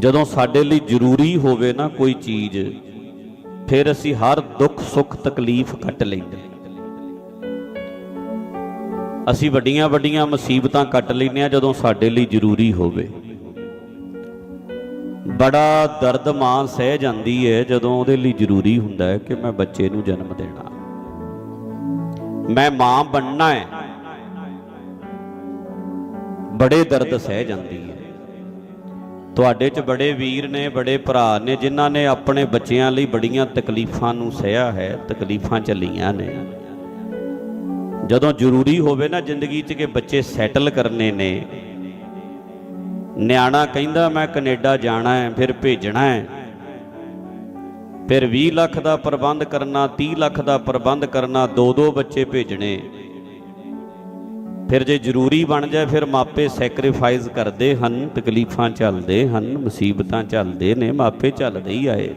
ਜਦੋਂ ਸਾਡੇ ਲਈ ਜ਼ਰੂਰੀ ਹੋਵੇ ਨਾ ਕੋਈ ਚੀਜ਼, ਫਿਰ ਅਸੀਂ ਹਰ ਦੁੱਖ ਸੁੱਖ ਤਕਲੀਫ ਕੱਟ ਲੈਂਦੇ ਅਸੀਂ ਵੱਡੀਆਂ ਵੱਡੀਆਂ ਮੁਸੀਬਤਾਂ ਕੱਟ ਲੈਂਦੇ ਆ ਜਦੋਂ ਸਾਡੇ ਲਈ ਜ਼ਰੂਰੀ ਹੋਵੇ। ਬੜਾ ਦਰਦ ਮਾਂ ਸਹਿ ਜਾਂਦੀ ਹੈ ਜਦੋਂ ਉਹਦੇ ਲਈ ਜ਼ਰੂਰੀ ਹੁੰਦਾ ਹੈ ਕਿ ਮੈਂ ਬੱਚੇ ਨੂੰ ਜਨਮ ਦੇਣਾ। ਮੈਂ ਮਾਂ ਬਣਨਾ ਹੈ। ਬੜੇ ਦਰਦ ਸਹਿ ਜਾਂਦੀ ਹੈ। ਤੁਹਾਡੇ 'ਚ ਬੜੇ ਵੀਰ ਨੇ, ਬੜੇ ਭਰਾ ਨੇ, ਜਿਨ੍ਹਾਂ ਨੇ ਆਪਣੇ ਬੱਚਿਆਂ ਲਈ ਬੜੀਆਂ ਤਕਲੀਫਾਂ ਨੂੰ ਸਹਿਆ ਹੈ, ਤਕਲੀਫਾਂ ਚੱਲੀਆਂ ਨੇ। ਜਦੋਂ ਜ਼ਰੂਰੀ ਹੋਵੇ ਨਾ ਜ਼ਿੰਦਗੀ 'ਚ ਕਿ ਬੱਚੇ ਸੈਟਲ ਕਰਨੇ ਨੇ। ਨਿਆਣਾ ਕਹਿੰਦਾ, ਮੈਂ ਕੈਨੇਡਾ ਜਾਣਾ ਹੈ, ਫਿਰ ਭੇਜਣਾ ਹੈ। ਫਿਰ 20 ਲੱਖ ਦਾ ਪ੍ਰਬੰਧ ਕਰਨਾ 30 ਲੱਖ ਦਾ ਪ੍ਰਬੰਧ ਕਰਨਾ ਦੋ ਦੋ ਬੱਚੇ ਭੇਜਣੇ। ਫਿਰ ਜੇ ਜ਼ਰੂਰੀ ਬਣ ਜਾਏ, ਫਿਰ ਮਾਪੇ ਸੈਕਰੀਫਾਈਸ ਕਰਦੇ ਹਨ, ਤਕਲੀਫਾਂ ਚੱਲਦੇ ਹਨ, ਮੁਸੀਬਤਾਂ ਚੱਲਦੇ ਨੇ, ਮਾਪੇ ਚੱਲਦੇ ਹੀ ਆਏ।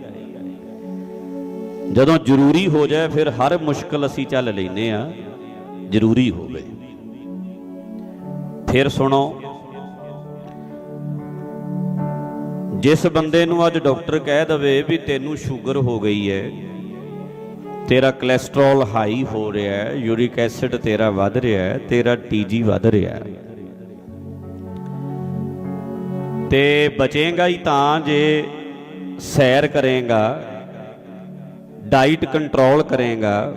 ਜਦੋਂ ਜ਼ਰੂਰੀ ਹੋ ਜਾਏ, ਫਿਰ ਹਰ ਮੁਸ਼ਕਲ ਅਸੀਂ ਚੱਲ ਲੈਨੇ ਆ ਜ਼ਰੂਰੀ ਹੋਵੇ ਫਿਰ ਸੁਣੋ, ਜਿਸ ਬੰਦੇ ਨੂੰ ਅੱਜ ਡਾਕਟਰ ਕਹਿ ਦਵੇ ਵੀ ਤੈਨੂੰ ਸ਼ੂਗਰ ਹੋ ਗਈ ਹੈ ਤੇਰਾ ਕੋਲੇਸਟ੍ਰੋਲ ਹਾਈ ਹੋ ਰਿਹਾ ਹੈ ਯੂਰਿਕ ਐਸਿਡ ਤੇਰਾ ਵੱਧ ਰਿਹਾ ਹੈ, ਤੇਰਾ ਟੀਜੀ ਵੱਧ ਰਿਹਾ ਹੈ। ਤੇ ਬਚੇਗਾ ਹੀ ਤਾਂ ਜੇ ਸੈਰ ਕਰੇਗਾ ਡਾਈਟ ਕੰਟਰੋਲ ਕਰੇਗਾ,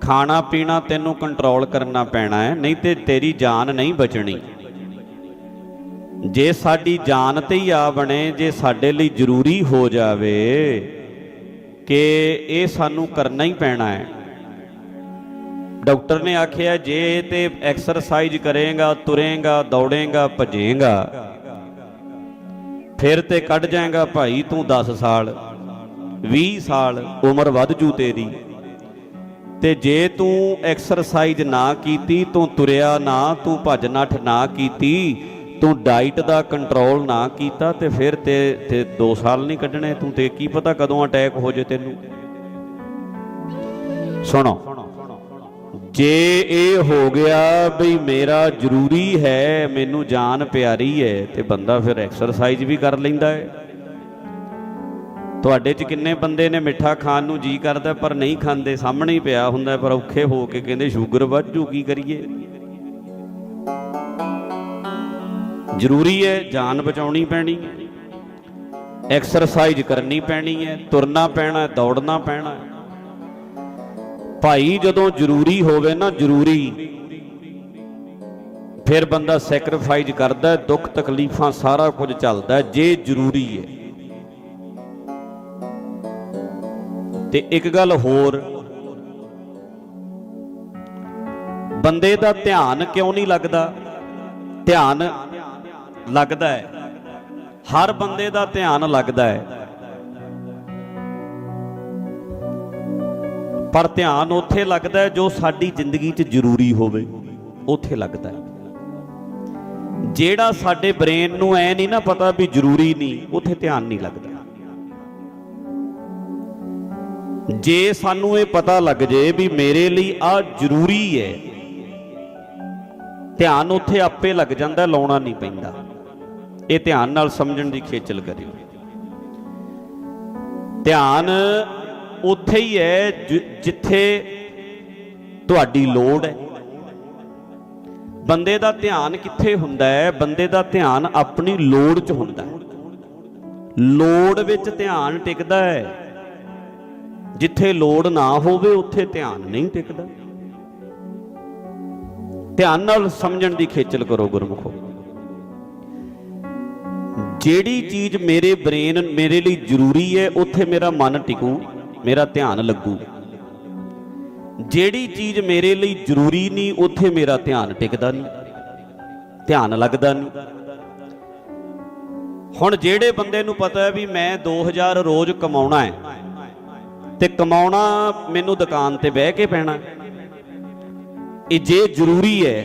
ਖਾਣਾ ਪੀਣਾ ਤੈਨੂੰ ਕੰਟਰੋਲ ਕਰਨਾ ਪੈਣਾ ਹੈ, ਨਹੀਂ ਤੇ ਤੇਰੀ ਜਾਨ ਨਹੀਂ ਬਚਣੀ। ਜੇ ਸਾਡੀ ਜਾਨ ਤੇ ਹੀ ਆ ਬਣੇ, ਜੇ ਸਾਡੇ ਲਈ ਜ਼ਰੂਰੀ ਹੋ ਜਾਵੇ ਕਿ ਇਹ ਸਾਨੂੰ ਕਰਨਾ ਹੀ ਪੈਣਾ ਹੈ। ਡਾਕਟਰ ਨੇ ਆਖਿਆ, ਜੇ ਤੇ ਐਕਸਰਸਾਈਜ਼ ਕਰੇਗਾ, ਤੁਰੇਗਾ, ਦੌੜੇਗਾ, ਭਜੇਗਾ, ਫਿਰ ਤੇ ਕੱਢ ਜਾਏਗਾ ਭਾਈ ਤੂੰ 10 ਸਾਲ 20 ਸਾਲ ਉਮਰ ਵੱਧ ਜੂ ਤੇਰੀ। ਤੇ ਜੇ ਤੂੰ ਐਕਸਰਸਾਈਜ਼ ਨਾ ਕੀਤੀ, ਤੂੰ ਤੁਰਿਆ ਨਾ, ਤੂੰ ਭੱਜ ਨੱਠ ਨਾ ਕੀਤੀ ਤੂੰ ਡਾਈਟ ਦਾ ਕੰਟਰੋਲ ਨਾ ਕੀਤਾ ਤੇ ਫਿਰ ਤੇ ਤੇ 2 ਸਾਲ ਨਹੀਂ ਕੱਢਣੇ, ਤੂੰ ਤੇ ਕੀ ਪਤਾ ਕਦੋਂ ਅਟੈਕ ਹੋ ਜੇ ਤੈਨੂੰ? ਸੁਣੋ। ਜੇ ਇਹ ਹੋ ਗਿਆ ਵੀ ਮੇਰਾ ਜ਼ਰੂਰੀ ਹੈ, ਮੈਨੂੰ ਜਾਨ ਪਿਆਰੀ ਹੈ, ਤੇ ਬੰਦਾ ਫਿਰ ਐਕਸਰਸਾਈਜ਼ ਵੀ ਕਰ ਲੈਂਦਾ ਹੈ। ਤੁਹਾਡੇ 'ਚ ਕਿੰਨੇ ਬੰਦੇ ਨੇ ਮਿੱਠਾ ਖਾਣ ਨੂੰ ਜੀ ਕਰਦਾ, ਪਰ ਨਹੀਂ ਖਾਂਦੇ, ਸਾਹਮਣੇ ਹੀ ਪਿਆ ਹੁੰਦਾ, ਪਰ ਔਖੇ ਹੋ ਕੇ ਕਹਿੰਦੇ, ਸ਼ੂਗਰ ਵੱਧ ਜੂ, ਕੀ ਕਰੀਏ? ਜ਼ਰੂਰੀ ਹੈ ਜਾਨ ਬਚਾਉਣੀ ਪੈਣੀ ਹੈ। ਐਕਸਰਸਾਈਜ਼ ਕਰਨੀ ਪੈਣੀ ਹੈ, ਤੁਰਨਾ ਪੈਣਾ ਹੈ, ਦੌੜਨਾ ਪੈਣਾ ਹੈ। ਭਾਈ ਜਦੋਂ ਜ਼ਰੂਰੀ ਹੋਵੇ ਨਾ ਜ਼ਰੂਰੀ, ਫਿਰ ਬੰਦਾ ਸੈਕਰੀਫਾਈਜ਼ ਕਰਦਾ ਦੁੱਖ ਤਕਲੀਫਾਂ ਸਾਰਾ ਕੁਝ ਚੱਲਦਾ ਜੇ ਜ਼ਰੂਰੀ ਹੈ। ਤੇ ਇੱਕ ਗੱਲ ਹੋਰ, ਬੰਦੇ ਦਾ ਧਿਆਨ ਕਿਉਂ ਨਹੀਂ ਲੱਗਦਾ? ਧਿਆਨ ਲੱਗਦਾ ਹੈ। ਹਰ ਬੰਦੇ ਦਾ ਧਿਆਨ ਲੱਗਦਾ ਹੈ। ਪਰ ਧਿਆਨ ਉੱਥੇ ਲੱਗਦਾ ਹੈ ਜੋ ਸਾਡੀ ਜ਼ਿੰਦਗੀ 'ਚ ਜ਼ਰੂਰੀ ਹੋਵੇ। ਉੱਥੇ ਲੱਗਦਾ ਹੈ। ਜਿਹੜਾ ਸਾਡੇ ਬ੍ਰੇਨ ਨੂੰ ਐ ਨਹੀਂ ਨਾ ਪਤਾ ਵੀ ਜ਼ਰੂਰੀ ਨਹੀਂ, ਉੱਥੇ ਧਿਆਨ ਨਹੀਂ ਲੱਗਦਾ। ਜੇ ਸਾਨੂੰ ਇਹ ਪਤਾ ਲੱਗ ਜੇ ਵੀ ਮੇਰੇ ਲਈ ਆ ਜ਼ਰੂਰੀ ਹੈ, ਧਿਆਨ ਉੱਥੇ ਆਪੇ ਲੱਗ ਜਾਂਦਾ, ਲਾਉਣਾ ਨਹੀਂ ਪੈਂਦਾ। ਇਹ ਧਿਆਨ ਨਾਲ ਸਮਝਣ ਦੀ ਖੇਚਲ ਕਰਿਓ। ਧਿਆਨ ਉੱਥੇ ਹੀ ਹੈ ਜਿੱਥੇ ਤੁਹਾਡੀ ਲੋੜ ਹੈ। ਬੰਦੇ ਦਾ ਧਿਆਨ ਕਿੱਥੇ ਹੁੰਦਾ ਹੈ? ਬੰਦੇ ਦਾ ਧਿਆਨ ਆਪਣੀ ਲੋੜ 'ਚ ਹੁੰਦਾ ਹੈ। ਲੋੜ ਵਿੱਚ ਧਿਆਨ ਟਿਕਦਾ ਹੈ। ਜਿੱਥੇ ਲੋੜ ਨਾ ਹੋਵੇ, ਉੱਥੇ ਧਿਆਨ ਨਹੀਂ ਟਿਕਦਾ। ਧਿਆਨ ਨਾਲ ਸਮਝਣ ਦੀ ਖੇਚਲ ਕਰੋ ਗੁਰਮੁਖੋ। ਜਿਹੜੀ ਚੀਜ਼ ਮੇਰੇ ਬ੍ਰੇਨ ਮੇਰੇ ਲਈ ਜ਼ਰੂਰੀ ਹੈ, ਉੱਥੇ ਮੇਰਾ ਮਨ ਟਿਕੂ, ਮੇਰਾ ਧਿਆਨ ਲੱਗੂ। ਜਿਹੜੀ ਚੀਜ਼ ਮੇਰੇ ਲਈ ਜ਼ਰੂਰੀ ਨਹੀਂ, ਉੱਥੇ ਮੇਰਾ ਧਿਆਨ ਟਿਕਦਾ ਨਹੀਂ, ਧਿਆਨ ਲੱਗਦਾ ਨਹੀਂ। ਹੁਣ ਜਿਹੜੇ ਬੰਦੇ ਨੂੰ ਪਤਾ ਹੈ ਵੀ ਮੈਂ 2000 ਰੋਜ਼ ਕਮਾਉਣਾ ਹੈ, ਤੇ ਕਮਾਉਣਾ ਮੈਨੂੰ ਦੁਕਾਨ ਤੇ ਬਹਿ ਕੇ ਪੈਣਾ ਇਹ ਜੇ ਜ਼ਰੂਰੀ ਹੈ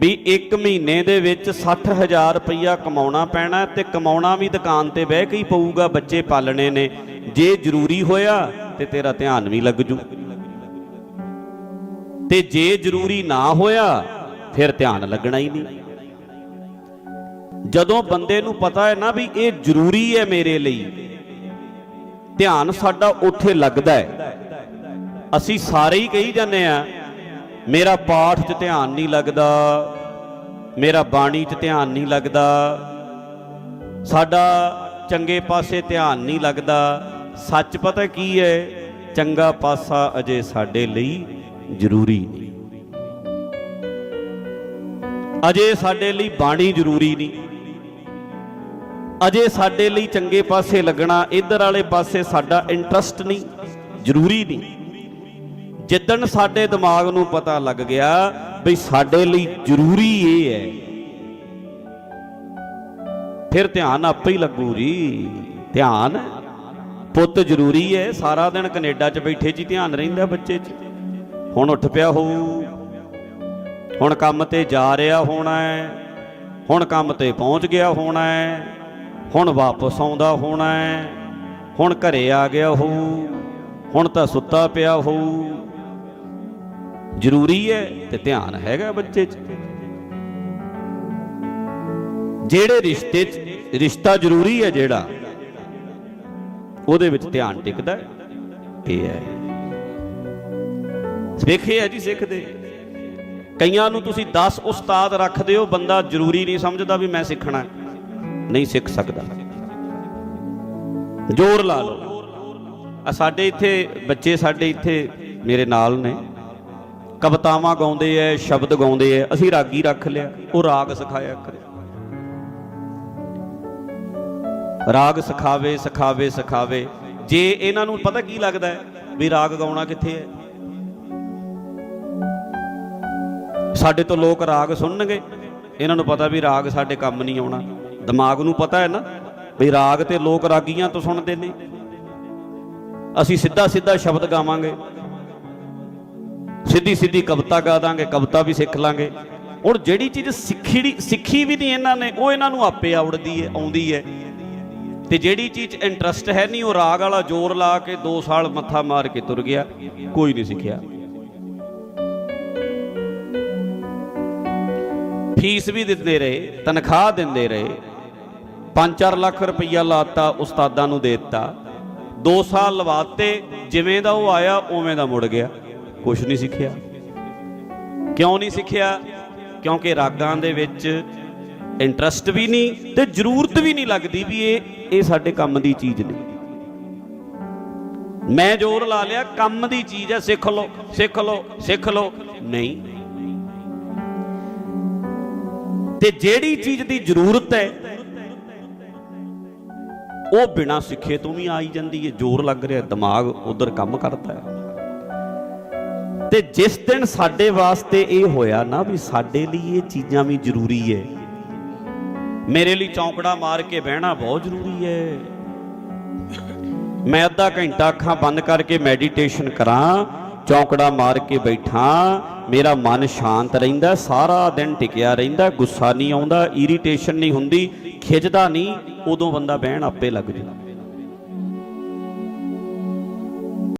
ਵੀ 1 ਮਹੀਨੇ ਦੇ ਵਿੱਚ 60000 ਰੁਪਈਆ ਕਮਾਉਣਾ ਪੈਣਾ ਤੇ ਕਮਾਉਣਾ ਵੀ ਦੁਕਾਨ ਤੇ ਬਹਿ ਕੇ ਹੀ ਪਊਗਾ, ਬੱਚੇ ਪਾਲਣੇ ਨੇ। ਜੇ ਜ਼ਰੂਰੀ ਹੋਇਆ ਤੇ ਤੇਰਾ ਧਿਆਨ ਵੀ ਲੱਗ ਜੂ। ਤੇ ਜੇ ਜ਼ਰੂਰੀ ਨਾ ਹੋਇਆ, ਫਿਰ ਧਿਆਨ ਲੱਗਣਾ ਹੀ ਨਹੀਂ। ਜਦੋਂ ਬੰਦੇ ਨੂੰ ਪਤਾ ਹੈ ਨਾ ਵੀ ਇਹ ਜ਼ਰੂਰੀ ਹੈ ਮੇਰੇ ਲਈ, ਧਿਆਨ ਸਾਡਾ ਉੱਥੇ ਲੱਗਦਾ ਹੈ। ਅਸੀਂ ਸਾਰੇ ਹੀ ਕਹੀ ਜਾਂਦੇ ਆ ਮੇਰਾ ਪਾਠ 'ਚ ਧਿਆਨ ਨਹੀਂ ਲੱਗਦਾ, ਮੇਰਾ ਬਾਣੀ 'ਚ ਧਿਆਨ ਨਹੀਂ ਲੱਗਦਾ, ਸਾਡਾ ਚੰਗੇ ਪਾਸੇ ਧਿਆਨ ਨਹੀਂ ਲੱਗਦਾ। ਸੱਚ ਪਤਾ ਕੀ ਹੈ, ਚੰਗਾ ਪਾਸਾ ਅਜੇ ਸਾਡੇ ਲਈ ਜ਼ਰੂਰੀ ਨਹੀਂ। ਅਜੇ ਸਾਡੇ ਲਈ ਬਾਣੀ ਜ਼ਰੂਰੀ ਨਹੀਂ। ਅਜੇ ਸਾਡੇ ਲਈ ਚੰਗੇ ਪਾਸੇ ਲੱਗਣਾ, ਇਧਰ ਵਾਲੇ ਪਾਸੇ ਸਾਡਾ ਇੰਟਰਸਟ ਨਹੀਂ, ਜ਼ਰੂਰੀ ਨਹੀਂ। ਜਿੱਦਣ ਸਾਡੇ ਦਿਮਾਗ ਨੂੰ ਪਤਾ ਲੱਗ ਗਿਆ ਵੀ ਸਾਡੇ ਲਈ ਜ਼ਰੂਰੀ ਇਹ ਹੈ। ਫਿਰ ਧਿਆਨ ਆਪੇ ਹੀ ਲੱਗੂ ਜੀ। ਧਿਆਨ ਪੁੱਤ ਜ਼ਰੂਰੀ ਹੈ। ਸਾਰਾ ਦਿਨ ਕੈਨੇਡਾ 'ਚ ਬੈਠੇ ਜੀ ਧਿਆਨ ਰਹਿੰਦਾ ਬੱਚੇ 'ਚ। ਹੁਣ ਉੱਠ ਪਿਆ ਹੋਊ ਹੁਣ ਕੰਮ ਤੇ ਜਾ ਰਿਹਾ ਹੋਣਾ ਹੈ। ਹੁਣ ਕੰਮ ਤੇ ਪਹੁੰਚ ਗਿਆ ਹੋਣਾ ਹੈ। ਹੁਣ ਵਾਪਸ ਆਉਂਦਾ ਹੋਣਾ ਹੈ। ਹੁਣ ਘਰੇ ਆ ਗਿਆ ਹੋਊ ਹੁਣ ਤਾਂ ਸੁੱਤਾ ਪਿਆ ਹੋਊ ਜ਼ਰੂਰੀ ਹੈ ਤੇ ਧਿਆਨ ਹੈਗਾ ਬੱਚੇ 'ਚ। ਜਿਹੜੇ ਰਿਸ਼ਤੇ 'ਚ, ਰਿਸ਼ਤਾ ਜ਼ਰੂਰੀ ਹੈ ਜਿਹੜਾ, ਉਹਦੇ ਵਿੱਚ ਧਿਆਨ ਟਿਕਦਾ ਇਹ ਹੈ। ਵੇਖੇ ਹੈ ਜੀ ਸਿੱਖ ਦੇ। ਕਈਆਂ ਨੂੰ ਤੁਸੀਂ 10 ਉਸਤਾਦ ਰੱਖਦੇ ਹੋ ਬੰਦਾ ਜ਼ਰੂਰੀ ਨਹੀਂ ਸਮਝਦਾ ਵੀ ਮੈਂ ਸਿੱਖਣਾ। ਨਹੀਂ ਸਿੱਖ ਸਕਦਾ। ਜ਼ੋਰ ਲਾ ਲਓ। ਆ ਸਾਡੇ ਇੱਥੇ, ਬੱਚੇ ਸਾਡੇ ਇੱਥੇ ਮੇਰੇ ਨਾਲ ਨੇ। ਕਵਤਾਵਾਂ ਗਾਉਂਦੇ ਐ, ਸ਼ਬਦ ਗਾਉਂਦੇ ਐ, ਅਸੀਂ ਰਾਗੀ ਰੱਖ ਲਿਆ, ਉਹ ਰਾਗ ਸਿਖਾਇਆ ਕਰੇ। ਰਾਗ ਸਿਖਾਵੇ ਸਿਖਾਵੇ ਸਿਖਾਵੇ। ਜੇ ਇਹਨਾਂ ਨੂੰ ਪਤਾ ਕੀ ਲੱਗਦਾ ਹੈ ਵੀ ਰਾਗ ਗਾਉਣਾ ਕਿੱਥੇ ਹੈ ਸਾਡੇ ਤੋਂ ਲੋਕ ਰਾਗ ਸੁਣਨਗੇ, ਇਹਨਾਂ ਨੂੰ ਪਤਾ ਵੀ ਰਾਗ ਸਾਡੇ ਕੰਮ ਨਹੀਂ ਆਉਣਾ। ਦਿਮਾਗ ਨੂੰ ਪਤਾ ਹੈ ਨਾ ਵੀ ਰਾਗ ਤੇ ਲੋਕ ਰਾਗੀਆਂ ਤੋਂ ਸੁਣਦੇ ਨੇ। ਅਸੀਂ ਸਿੱਧਾ ਸਿੱਧਾ ਸ਼ਬਦ ਗਾਵਾਂਗੇ। ਸਿੱਧੀ ਸਿੱਧੀ ਕਵਿਤਾ ਗਾ ਦਾਂਗੇ, ਕਵਿਤਾ ਵੀ ਸਿੱਖ ਲਾਂਗੇ। ਹੁਣ ਜਿਹੜੀ ਚੀਜ਼ ਸਿੱਖੀ ਸਿੱਖੀ ਵੀ ਨਹੀਂ ਇਹਨਾਂ ਨੇ, ਉਹ ਇਹਨਾਂ ਨੂੰ ਆਪੇ ਆਉੜਦੀ ਹੈ ਆਉਂਦੀ ਹੈ ਤੇ ਜਿਹੜੀ ਚੀਜ਼ ਇੰਟਰਸਟ ਹੈ ਨਹੀਂ, ਉਹ ਰਾਗ ਵਾਲਾ ਜ਼ੋਰ ਲਾ ਕੇ 2 ਸਾਲ ਮੱਥਾ ਮਾਰ ਕੇ ਤੁਰ ਗਿਆ, ਕੋਈ ਨਹੀਂ ਸਿੱਖਿਆ। ਫੀਸ ਵੀ ਦਿੰਦੇ ਰਹੇ, ਤਨਖਾਹ ਦਿੰਦੇ ਰਹੇ। 5-4 ਲੱਖ ਰੁਪਈਆ ਲਾਤਾ, ਉਸਤਾਦਾਂ ਨੂੰ ਦੇ ਦਿੱਤਾ। 2 ਸਾਲ ਲਵਾਤੇ, ਜਿਵੇਂ ਦਾ ਉਹ ਆਇਆ, ਉਵੇਂ ਦਾ ਮੁੜ ਗਿਆ। ਕੁਝ ਨਹੀਂ ਸਿੱਖਿਆ। ਕਿਉਂ ਨਹੀਂ ਸਿੱਖਿਆ? ਕਿਉਂਕਿ ਰਾਗਾਂ ਦੇ ਵਿੱਚ ਇੰਟਰਸਟ ਵੀ ਨਹੀਂ ਤੇ ਜ਼ਰੂਰਤ ਵੀ ਨਹੀਂ ਲੱਗਦੀ ਵੀ ਇਹ ਇਹ ਸਾਡੇ ਕੰਮ ਦੀ ਚੀਜ਼ ਨਹੀਂ ਮੈਂ ਜ਼ੋਰ ਲਾ ਲਿਆ, ਕੰਮ ਦੀ ਚੀਜ਼ ਹੈ, ਸਿੱਖ ਲਓ ਸਿੱਖ ਲਓ ਸਿੱਖ ਲਓ। ਨਹੀਂ। ਤੇ ਜਿਹੜੀ ਚੀਜ਼ ਦੀ ਜ਼ਰੂਰਤ ਹੈ, ਉਹ ਬਿਨਾ ਸਿੱਖੇ ਤੋਂ ਵੀ ਆਈ ਜਾਂਦੀ ਹੈ। ਜ਼ੋਰ ਲੱਗ ਰਿਹਾ, ਦਿਮਾਗ ਉਧਰ ਕੰਮ ਕਰਦਾ ਹੈ। ਤੇ ਜਿਸ ਦਿਨ ਸਾਡੇ ਵਾਸਤੇ ਇਹ ਹੋਇਆ ਨਾ ਵੀ ਸਾਡੇ ਲਈ ਇਹ ਚੀਜ਼ਾਂ ਵੀ ਜ਼ਰੂਰੀ ਹੈ, ਮੇਰੇ ਲਈ ਚੌਂਕੜਾ ਮਾਰ ਕੇ ਬਹਿਣਾ ਬਹੁਤ ਜ਼ਰੂਰੀ ਹੈ। ਮੈਂ ਅੱਧਾ ਘੰਟਾ ਅੱਖਾਂ ਬੰਦ ਕਰਕੇ ਮੈਡੀਟੇਸ਼ਨ ਕਰਾਂ, ਚੌਂਕੜਾ ਮਾਰ ਕੇ ਬੈਠਾਂ, ਮੇਰਾ ਮਨ ਸ਼ਾਂਤ ਰਹਿੰਦਾ, ਸਾਰਾ ਦਿਨ ਟਿਕਿਆ ਰਹਿੰਦਾ, ਗੁੱਸਾ ਨਹੀਂ ਆਉਂਦਾ ਇਰੀਟੇਸ਼ਨ ਨਹੀਂ ਹੁੰਦੀ ਖਿੱਚਦਾ ਨਹੀਂ, ਉਦੋਂ ਬੰਦਾ ਬਹਿਣ ਆਪੇ ਲੱਗ ਜਾਂਦਾ।